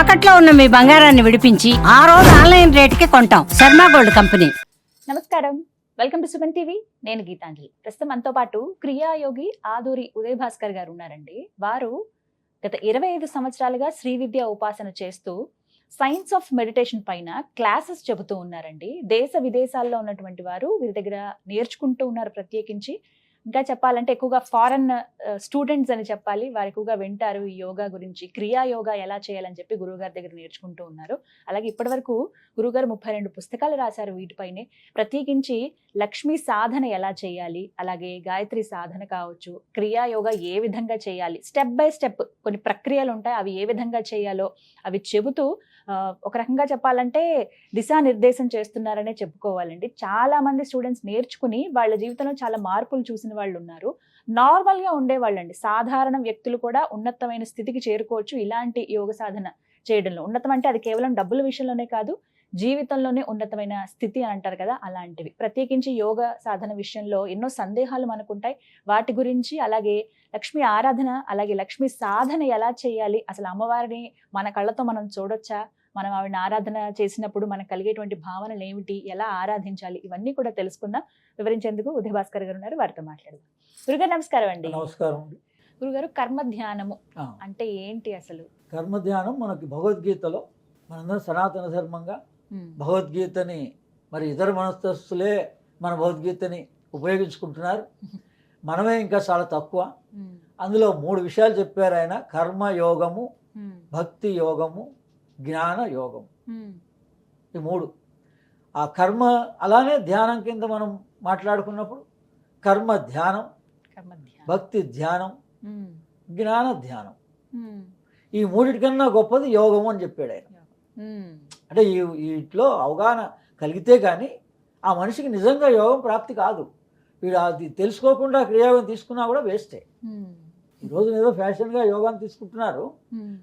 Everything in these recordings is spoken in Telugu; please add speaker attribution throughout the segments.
Speaker 1: తాకట్లో ఉన్న మీ బంగారాన్ని విడిపించి ఆ రోజు ఆన్లైన్ రేటుకి కొంటాం. Sharma gold company.
Speaker 2: నమస్కారం. Welcome to Suman TV. నేను గీతాంజలి. ప్రస్తుతం మనతో పాటు క్రియాయోగి ఆదూరి ఉదయ్ భాస్కర్ గారు ఉన్నారండి. వారు గత ఇరవై ఐదు సంవత్సరాలుగా శ్రీ విద్య ఉపాసన చేస్తూ సైన్స్ ఆఫ్ మెడిటేషన్ పైన క్లాసెస్ చెబుతూ ఉన్నారండి. దేశ విదేశాల్లో ఉన్నటువంటి వారు వీరి దగ్గర నేర్చుకుంటూ ఉన్నారు ప్రత్యేకించి. ఇంకా చెప్పాలంటే ఎక్కువగా ఫారెన్ స్టూడెంట్స్ uh, అని చెప్పాలి. వారు ఎక్కువగా వింటారు ఈ యోగా గురించి. క్రియా యోగా ఎలా చేయాలని చెప్పి గురువుగారి దగ్గర నేర్చుకుంటూ ఉన్నారు. అలాగే ఇప్పటివరకు గురుగారు ముప్పై రెండు పుస్తకాలు రాశారు వీటిపైనే. ప్రత్యేకించి లక్ష్మీ సాధన ఎలా చేయాలి? అలాగే గాయత్రి సాధన కావచ్చు. క్రియా యోగా ఏ విధంగా చేయాలి? స్టెప్ బై స్టెప్ కొన్ని ప్రక్రియలు ఉంటాయి. అవి ఏ విధంగా చేయాలో అవి చెబుతూ uh, ఒక రకంగా చెప్పాలంటే దిశానిర్దేశం చేస్తున్నారనే చెప్పుకోవాలండి. చాలా మంది స్టూడెంట్స్ నేర్చుకుని వాళ్ళ జీవితంలో చాలా మార్పులు చూసిన వాళ్ళు ఉన్నారు నార్మల్గా ఉండేవాళ్ళండి. సాధారణ వ్యక్తులు కూడా ఉన్నతమైన స్థితికి చేరుకోవచ్చు ఇలాంటి యోగ సాధన చేయడంలో. ఉన్నతం అంటే అది కేవలం డబ్బుల విషయంలోనే కాదు జీవితంలోనే ఉన్నతమైన స్థితి అని అంటారు కదా అలాంటివి. ప్రత్యేకించి యోగ సాధన విషయంలో ఎన్నో సందేహాలు మనకుంటాయి. వాటి గురించి అలాగే లక్ష్మి ఆరాధన అలాగే లక్ష్మి సాధన ఎలా చేయాలి? అసలు అమ్మవారిని మన కళ్ళతో మనం చూడొచ్చా? మనం ఆవిడని ఆరాధన చేసినప్పుడు మనకు కలిగేటువంటి భావనలు ఏమిటి ఎలా ఆరాధించాలి ఇవన్నీ కూడా తెలుసుకుందాం. వివరించేందుకు ఉదయ భాస్కర్ గారు ఉన్నారు వారితో మాట్లాడదాం. గురుగారు నమస్కారం అండి.
Speaker 3: నమస్కారం అండి.
Speaker 2: గురుగారు కర్మ ధ్యానము అంటే ఏంటి అసలు?
Speaker 3: కర్మ ధ్యానం మనకి భగవద్గీతలో మనందరం సనాతన ధర్మంగా భగవద్గీతని మరి ఇతర మనస్తస్తులే మన భగవద్గీతని ఉపయోగించుకుంటున్నారు. మనమే ఇంకా చాలా తక్కువ. అందులో మూడు విషయాలు చెప్పారు ఆయన. కర్మ యోగము
Speaker 2: ఉమ్,
Speaker 3: భక్తి యోగము జ్ఞాన
Speaker 2: ఉమ్,
Speaker 3: ఈ మూడు. ఆ కర్మ అలానే ధ్యానం కింద మనం మాట్లాడుకున్నప్పుడు కర్మ ధ్యానం భక్తి ధ్యానం జ్ఞాన ధ్యానం. ఈ మూడిటికన్నా గొప్పది యోగము అని చెప్పాడు ఆయన. అంటే ఈ వీటిలో అవగాహన కలిగితే కానీ ఆ మనిషికి నిజంగా యోగం ప్రాప్తి కాదు. వీడు అది తెలుసుకోకుండా క్రియాయోగం తీసుకున్నా కూడా వేస్టే. ఈ రోజు ఏదో ఫ్యాషన్గా యోగాన్ని తీసుకుంటున్నారు.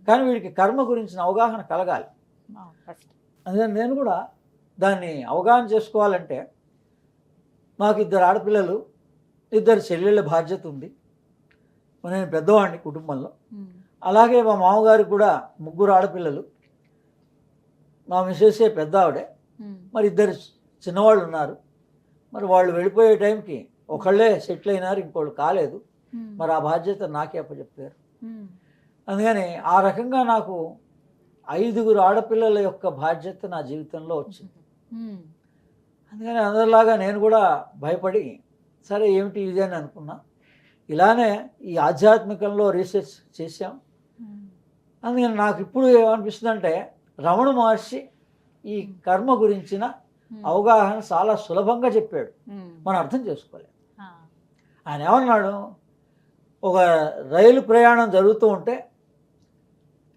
Speaker 3: కానీ వీడికి కర్మ గురించిన అవగాహన కలగాలి. అందుకని నేను కూడా దాన్ని అవగాహన చేసుకోవాలంటే మాకు ఇద్దరు ఆడపిల్లలు ఇద్దరు చెల్లెళ్ళ బాధ్యత ఉంది. నేను పెద్దవాడిని కుటుంబంలో. అలాగే మా మామగారికి కూడా ముగ్గురు ఆడపిల్లలు. మా మిస్సెస్సే పెద్ద ఆవిడే. మరి ఇద్దరు చిన్నవాళ్ళు ఉన్నారు. మరి వాళ్ళు వెళ్ళిపోయే టైంకి ఒకళ్ళే సెటిల్ అయినారు ఇంకోళ్ళు కాలేదు. మరి ఆ బాధ్యత నాకే అప్పచెప్పారు.
Speaker 2: ఉమ్,
Speaker 3: అందుకని ఆ రకంగా నాకు ఐదుగురు ఆడపిల్లల యొక్క బాధ్యత నా జీవితంలో వచ్చింది.
Speaker 2: ఉమ్,
Speaker 3: అందుకని అందరిలాగా నేను కూడా భయపడి సరే ఏమిటి ఇది అని అనుకున్నా. ఇలానే ఈ ఆధ్యాత్మికంలో రీసెర్చ్ చేశాం. అందుకని నాకు ఇప్పుడు ఏమనిపిస్తుందంటే రమణ మహర్షి ఈ కర్మ గురించిన అవగాహన చాలా సులభంగా చెప్పాడు. మనం అర్థం చేసుకోలేదు ఆయన ఏమన్నాడు? ఒక రైలు ప్రయాణం జరుగుతూ ఉంటే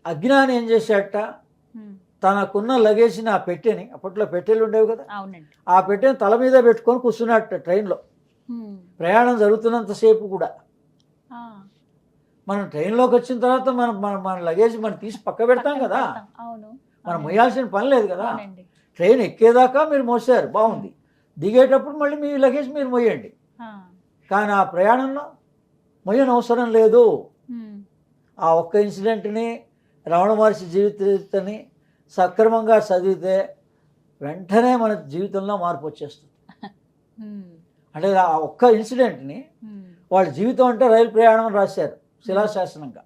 Speaker 3: అజ్ఞాని ఏం చేశాడట?
Speaker 2: ఉమ్,
Speaker 3: తనకున్న లగేజ్ని ఆ పెట్టెని అప్పట్లో పెట్టెలు ఉండేవి కదా ఆ పెట్టెని తల మీద పెట్టుకొని కూర్చున్నట్ట ట్రైన్లో. ప్రయాణం జరుగుతున్నంతసేపు కూడా. మనం ట్రైన్లోకి వచ్చిన తర్వాత మనం మన మన లగేజ్ మనం తీసి పక్క పెడతాం కదా. మనం. మొయ్యాల్సిన పని లేదు కదా. ట్రైన్ ఎక్కేదాకా మీరు మోసారు బాగుంది. దిగేటప్పుడు మళ్ళీ మీ లగేజ్ మీరు మొయ్యండి కానీ ఆ ప్రయాణంలో మొయ్యని అవసరం లేదు ఆ ఒక్క ఇన్సిడెంట్ని రమణ మహర్షి జీవితాన్ని సక్రమంగా చదివితే వెంటనే మన జీవితంలో మార్పు వచ్చేస్తుంది. అంటే ఆ ఒక్క ఇన్సిడెంట్ని వాళ్ళ జీవితం అంటే రైలు ప్రయాణం రాశారు శిలాశాసనంగా.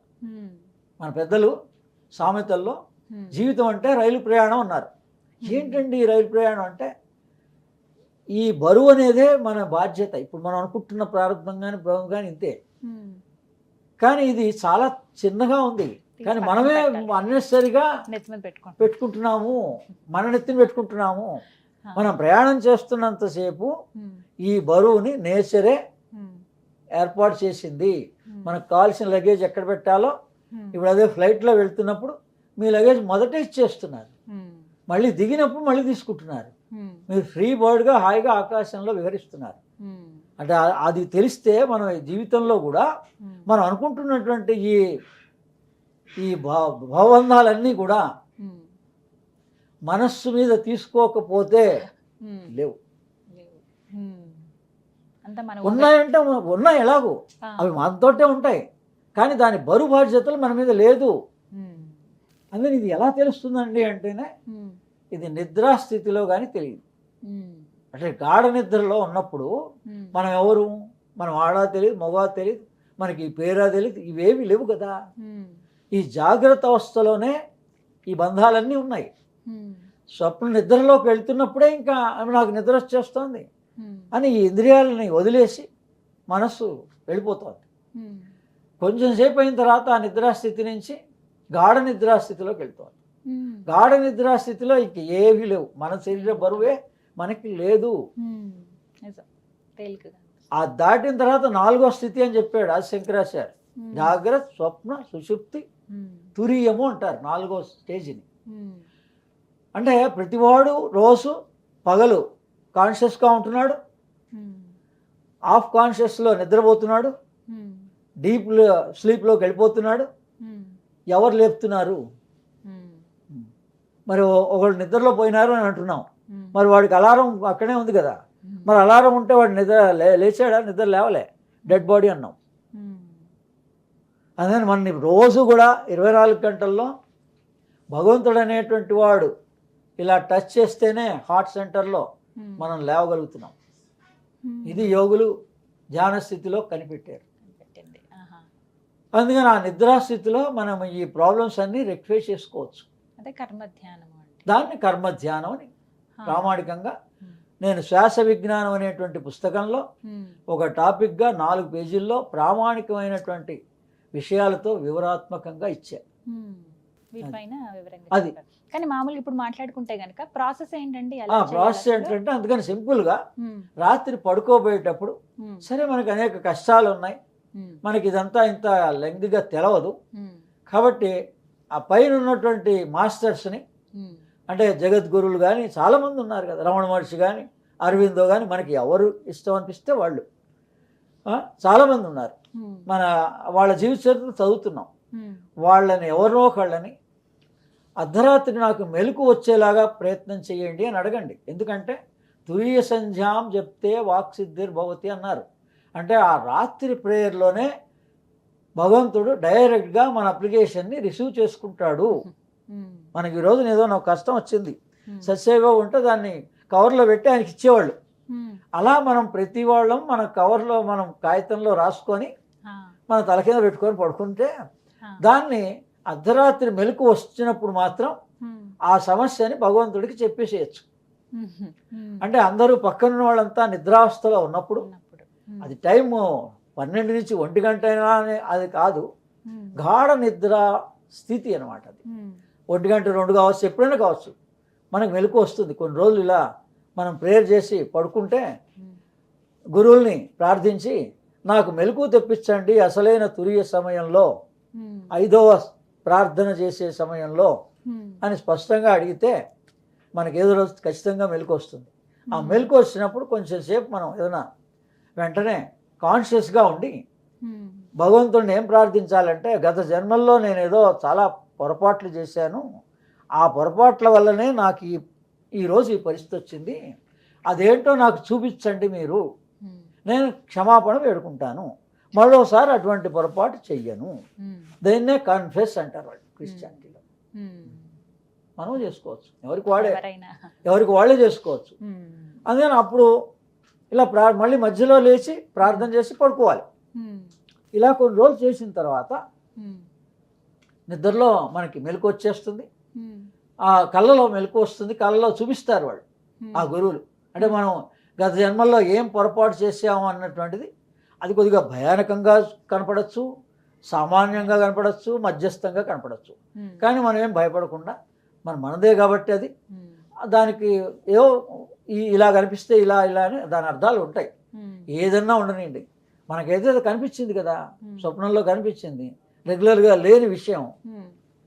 Speaker 3: మన పెద్దలు సామెతల్లో జీవితం అంటే రైలు ప్రయాణం అన్నారు. ఏంటండి ఈ రైలు ప్రయాణం అంటే? ఈ బరువు అనేదే మన బాధ్యత. ఇప్పుడు మనం అనుకుంటున్న ప్రారంభం కానీ బరువు కానీ ఇంతే. కానీ ఇది చాలా చిన్నగా ఉంది. కానీ మనమే అన్నెసరిగా పెట్టుకుంటున్నాము మన నెత్తిని పెట్టుకుంటున్నాము. మనం ప్రయాణం చేస్తున్నంతసేపు ఈ బరువుని నేచరే ఏర్పాటు చేసింది. మనకు కావాల్సిన లగేజ్ ఎక్కడ పెట్టాలో ఇప్పుడు అదే ఫ్లైట్లో వెళ్తున్నప్పుడు మీ లగేజ్ మొదట ఇచ్చేస్తున్నారు. మళ్ళీ దిగినప్పుడు మళ్ళీ తీసుకుంటున్నారు. మీరు ఫ్రీ బర్డ్గా హాయిగా ఆకాశంలో విహరిస్తున్నారు.
Speaker 2: ఉమ్,
Speaker 3: అంటే అది తెలిస్తే మనం జీవితంలో కూడా మనం అనుకుంటున్నటువంటి ఈ ఈ భావ భావబంధాలన్నీ కూడా మనస్సు మీద తీసుకోకపోతే లేవు. ఉన్నాయంటే ఉన్నాయి ఎలాగో. అవి మనతోటే ఉంటాయి. కానీ దాని బరువు బాధ్యతలు మన మీద లేదు. అందుకని ఇది ఎలా తెలుస్తుందండి అంటేనే ఇది నిద్రాస్థితిలో కానీ తెలియదు. అంటే గాఢ నిద్రలో ఉన్నప్పుడు మనం ఎవరు? మనం ఆడా తెలియదు మగవా తెలియదు మనకి పేరా తెలియదు ఇవేవి లేవు కదా. ఈ జాగ్రత్త అవస్థలోనే ఈ బంధాలన్నీ ఉన్నాయి. స్వప్న నిద్రలోకి వెళ్తున్నప్పుడే ఇంకా నాకు నిద్ర వచ్చేస్తోంది అని ఈ ఇంద్రియాలని వదిలేసి మనస్సు వెళ్ళిపోతుంది. కొంచెం సేపు అయిన తర్వాత ఆ నిద్రాస్థితి నుంచి గాఢ నిద్రాస్థితిలోకి వెళ్తుంది. గాఢ నిద్రాస్థితిలో ఇంక ఏవీ లేవు. మన శరీర బరువే మనకి లేదు. ఆ దాటిన తర్వాత నాలుగో స్థితి అని చెప్పాడు ఆ శంకరాచార్య జాగ్రత్త స్వప్న సుషుప్తి తురియము అంటారు నాలుగో స్టేజ్ని. అంటే ప్రతివాడు రోజు పగలు కాన్షియస్గా ఉంటున్నాడు. ఆఫ్ కాన్షియస్లో నిద్రపోతున్నాడు. డీప్ స్లీప్లోకి వెళ్ళిపోతున్నాడు. ఎవరు లేపుతున్నారు? మరి ఒకళ్ళు నిద్రలో పోయినారు అని అంటున్నాం. మరి వాడికి అలారం అక్కడే ఉంది కదా. మరి అలారం ఉంటే వాడు నిద్ర లే- లేచాడా? నిద్ర లేవలే. డెడ్ బాడీ అన్నాం.
Speaker 2: ఉమ్,
Speaker 3: అందుకని మన రోజు కూడా ఇరవై నాలుగు గంటల్లో భగవంతుడు అనేటువంటి వాడు ఇలా టచ్ చేస్తేనే హార్ట్ సెంటర్లో
Speaker 2: ఉమ్,
Speaker 3: మనం లేవగలుగుతున్నాం.
Speaker 2: ఉమ్,
Speaker 3: ఇది యోగులు ధ్యాన స్థితిలో కనిపెట్టారు. అందుకని ఆ నిద్రాస్థితిలో మనం ఈ ప్రాబ్లమ్స్ అన్నీ రెక్టిఫై చేసుకోవచ్చు. దాన్ని కర్మ ధ్యానం అని ప్రామాణికంగా నేను శ్వాస విజ్ఞానం అనేటువంటి పుస్తకంలో ఒక టాపిక్గా నాలుగు పేజీల్లో ప్రామాణికమైనటువంటి విషయాలతో వివరాత్మకంగా ఇచ్చా. అది.
Speaker 2: కానీ మామూలుగా ఇప్పుడు మాట్లాడుకుంటే గనక ప్రాసెస్ ఎలా
Speaker 3: ప్రాసెస్? ఏంటంటే అందుకని సింపుల్గా రాత్రి పడుకోబోయేటప్పుడు సరే మనకు అనేక కష్టాలు ఉన్నాయి. మనకి ఇదంతా ఇంత లెంగ్దిగా తెలవదు. కాబట్టి ఆ పైన ఉన్నటువంటి మాస్టర్స్ని అంటే జగద్గురువులు కానీ చాలామంది ఉన్నారు కదా రమణ మహర్షి కానీ అరవిందో కానీ మనకి ఎవరు ఇష్టం అనిపిస్తే వాళ్ళు. చాలామంది ఉన్నారు. మన వాళ్ళ జీవిత చరిత్ర చదువుతున్నాం. వాళ్ళని ఎవరినో ఒకళ్ళని అర్ధరాత్రి నాకు మెలకు వచ్చేలాగా ప్రయత్నం చేయండి అని అడగండి. ఎందుకంటే తురియ సంధ్యాం చెప్తే వాక్సిద్ధిర్ భవతి అన్నారు. అంటే ఆ రాత్రి ప్రేయర్లోనే భగవంతుడు డైరెక్ట్గా మన అప్లికేషన్ని రిసీవ్ చేసుకుంటాడు. మనకి ఈరోజు ఏదో నాకు కష్టం వచ్చింది. ససేగా ఉంటే దాన్ని కవర్లో పెట్టి ఆయనకి ఇచ్చేవాళ్ళు. అలా మనం ప్రతి వాళ్ళం మన కవర్లో మనం కాగితంలో రాసుకొని మన తల కింద పెట్టుకొని పడుకుంటే దాన్ని అర్ధరాత్రి మెలకు వచ్చినప్పుడు మాత్రం ఆ సమస్యని భగవంతుడికి చెప్పేసేయచ్చు. అంటే అందరూ పక్కన వాళ్ళంతా నిద్రావస్థలో ఉన్నప్పుడు అది టైము పన్నెండు నుంచి ఒంటి గంట అయినా అని అది కాదు. గాఢ నిద్ర స్థితి అనమాట అది. ఒంటి గంట రెండు కావచ్చు ఎప్పుడైనా కావచ్చు. మనకు మెలకు వస్తుంది. కొన్ని రోజులు ఇలా మనం ప్రేయర్ చేసి పడుకుంటే గురువుల్ని ప్రార్థించి నాకు మెలకు తెప్పించండి అసలైన తురియ సమయంలో
Speaker 2: ఉమ్,
Speaker 3: ఐదవ ప్రార్థన చేసే సమయంలో
Speaker 2: ఉమ్,
Speaker 3: అని స్పష్టంగా అడిగితే మనకి ఏదో రోజు ఖచ్చితంగా మెలకు వస్తుంది. ఆ
Speaker 2: ఉమ్,
Speaker 3: మెలకు వచ్చినప్పుడు కొంచెం సేపు మనం ఏదైనా వెంటనే కాన్షియస్గా ఉండి భగవంతుడిని ఏం ప్రార్థించాలంటే గత జన్మల్లో నేను ఏదో చాలా పొరపాట్లు చేశాను. ఆ పొరపాట్ల వల్లనే నాకు ఈ ఈరోజు ఈ పరిస్థితి వచ్చింది. అదేంటో నాకు చూపించండి మీరు. నేను క్షమాపణ వేడుకుంటాను. మరోసారి అటువంటి పొరపాటు చెయ్యను. దీన్నే కన్ఫెస్ అంటారు వాళ్ళు క్రిస్టియానిటీలో. మనం చేసుకోవచ్చు. ఎవరికి వాడే ఎవరికి వాళ్ళే చేసుకోవచ్చు. అందుకని అప్పుడు ఇలా ప్రా మళ్ళీ మధ్యలో లేచి ప్రార్థన చేసి పడుకోవాలి. ఇలా కొన్ని రోజులు చేసిన తర్వాత నిద్రలో మనకి మెలకు వచ్చేస్తుంది. ఆ కళ్ళలో మెలకు వస్తుంది. కళ్ళలో చూపిస్తారు వాళ్ళు. ఆ గురువులు. అంటే మనం గత జన్మల్లో ఏం పొరపాటు చేసాము అన్నటువంటిది అది కొద్దిగా భయానకంగా కనపడచ్చు సామాన్యంగా కనపడచ్చు మధ్యస్థంగా కనపడచ్చు. కానీ మనం ఏం భయపడకుండా మన మనదే కాబట్టి అది. దానికి ఏవో ఈ ఇలా కనిపిస్తే ఇలా ఇలా అని దాని అర్థాలు ఉంటాయి. ఏదన్నా ఉండనివ్వండి మనకైతే కనిపించింది కదా. స్వప్నంలో కనిపించింది. రెగ్యులర్గా లేని విషయం.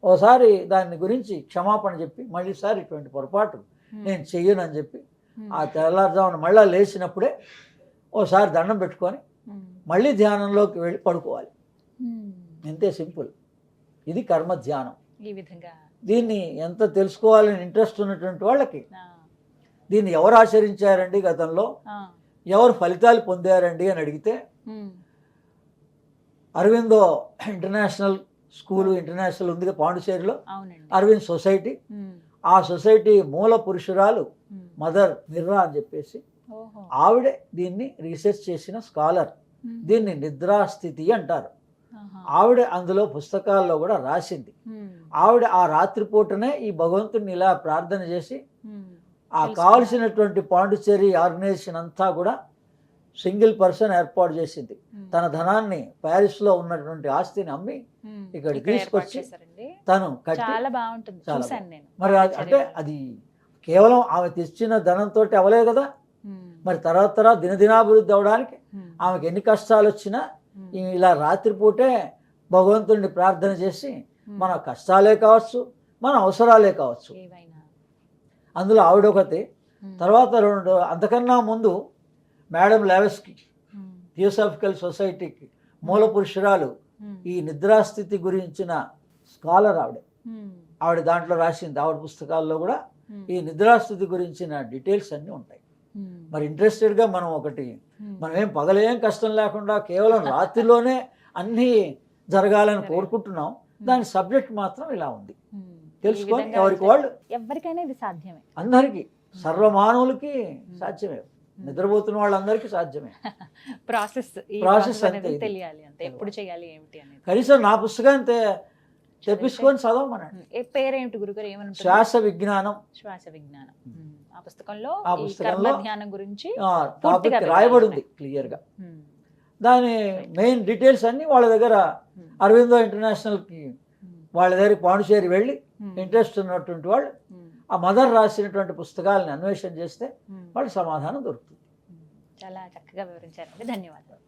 Speaker 3: ఓసారి దాని గురించి క్షమాపణ చెప్పి మళ్ళీసారి ఇటువంటి పొరపాటు నేను చెయ్యను అని చెప్పి ఆ తెల్లారుజామున మళ్ళా లేచినప్పుడే ఓసారి దండం పెట్టుకొని మళ్ళీ ధ్యానంలోకి వెళ్ళి పడుకోవాలి. ఇంతే సింపుల్. ఇది కర్మ ధ్యానం.
Speaker 2: ఈ విధంగా.
Speaker 3: దీన్ని ఎంత తెలుసుకోవాలని ఇంట్రెస్ట్ ఉన్నటువంటి వాళ్ళకి దీన్ని ఎవరు ఆచరించారండి గతంలో? ఎవరు ఫలితాలు పొందారండి అని అడిగితే అరవిందో ఇంటర్నేషనల్ స్కూలు ఇంటర్నేషనల్ ఉంది పాండిచేరిలో అరవింద్ సొసైటీ. ఆ సొసైటీ మూల పురుషురాలు. మదర్ మిర్రా అని చెప్పేసి ఆవిడే దీన్ని రీసెర్చ్ చేసిన స్కాలర్. దీన్ని నిద్రాస్థితి అంటారు. ఆవిడ అందులో పుస్తకాల్లో కూడా రాసింది. ఆవిడ ఆ రాత్రిపూటనే ఈ భగవంతుడిని ఇలా ప్రార్థన చేసి ఆ. కావలసినటువంటి పాండిచేరి ఆర్గనైజేషన్ అంతా కూడా సింగిల్ పర్సన్ ఏర్పాటు చేసింది. తన ధనాన్ని ప్యారిస్లో ఉన్నటువంటి ఆస్తిని అమ్మి
Speaker 2: ఇక్కడ
Speaker 3: తీసుకొచ్చి తను
Speaker 2: చాలా బాగుంటుంది.
Speaker 3: మరి అంటే అది కేవలం ఆమె తెచ్చిన ధనంతో అవలేదు కదా? మరి తర్వాత తర్వాత దినదినాభివృద్ధి అవడానికి ఆమెకి ఎన్ని కష్టాలు వచ్చినా ఇలా రాత్రిపూటే భగవంతుడిని ప్రార్థన చేసి. మన కష్టాలే కావచ్చు మన అవసరాలే కావచ్చు. అందులో ఆవిడ ఒకటి తర్వాత రెండు అంతకన్నా ముందు మేడం లెవెస్కి థియోసాఫికల్ సొసైటీకి మూల పురుషురాలు
Speaker 2: ఉమ్,
Speaker 3: ఈ నిద్రాస్థితి గురించిన స్కాలర్ ఆవిడ.
Speaker 2: ఉమ్,
Speaker 3: ఆవిడ దాంట్లో రాసింది. ఆవిడ పుస్తకాల్లో కూడా
Speaker 2: ఉమ్,
Speaker 3: ఈ నిద్రాస్థితి గురించిన డీటెయిల్స్ అన్నీ ఉంటాయి. మరి ఇంట్రెస్టెడ్గా మనం ఒకటి. మనం ఏం పగలేం కష్టం లేకుండా కేవలం రాత్రిలోనే అన్నీ జరగాలని కోరుకుంటున్నాం. దాని సబ్జెక్ట్ మాత్రం ఇలా ఉంది. తెలుసుకొని ఎవరికి వాళ్ళు?
Speaker 2: ఎవరికైనా ఇది సాధ్యమే.
Speaker 3: అందరికీ. సర్వమానవులకి సాధ్యమే. నిద్రపోతున్న వాళ్ళందరికీ సాధ్యమే.
Speaker 2: ప్రాసెస్ ప్రాసెస్
Speaker 3: అంతే.
Speaker 2: తెలియాలి అంతే. ఎప్పుడు చేయాలి ఏమిటి అనేది.
Speaker 3: కనీసం నా పుస్తకాన్ని తెప్పించుకొని చదవమనండి.
Speaker 2: ఏ పేరేమిటి గురుగారు? ఏమని ఉంటుంది?
Speaker 3: శ్వాస విజ్ఞానం.
Speaker 2: శ్వాస విజ్ఞానం. ఆ పుస్తకంలో
Speaker 3: ఆ పుస్తకంలో
Speaker 2: ధ్యానం గురించి
Speaker 3: ఆ,
Speaker 2: పూర్తిగా
Speaker 3: టాపిక్
Speaker 2: వివరాలు
Speaker 3: రాయబడి ఉంది
Speaker 2: ఉన్నాయి.
Speaker 3: క్లియర్గా.
Speaker 2: ఉమ్,
Speaker 3: దాని మెయిన్ డీటెయిల్స్ అన్నీ వాళ్ళ దగ్గర అరవిందో ఇంటర్నేషనల్కి వాళ్ళ దగ్గర పాండిచేరి వెళ్ళి ఇంట్రెస్ట్ ఉన్నటువంటి వాళ్ళు ఆ మదర్ రాసినటువంటి పుస్తకాలను అన్వేషణ చేస్తే
Speaker 2: ఉమ్,
Speaker 3: వాళ్ళకి సమాధానం దొరుకుతుంది.
Speaker 2: ఉమ్. చాలా చక్కగా వివరించారండి. ధన్యవాదాలు.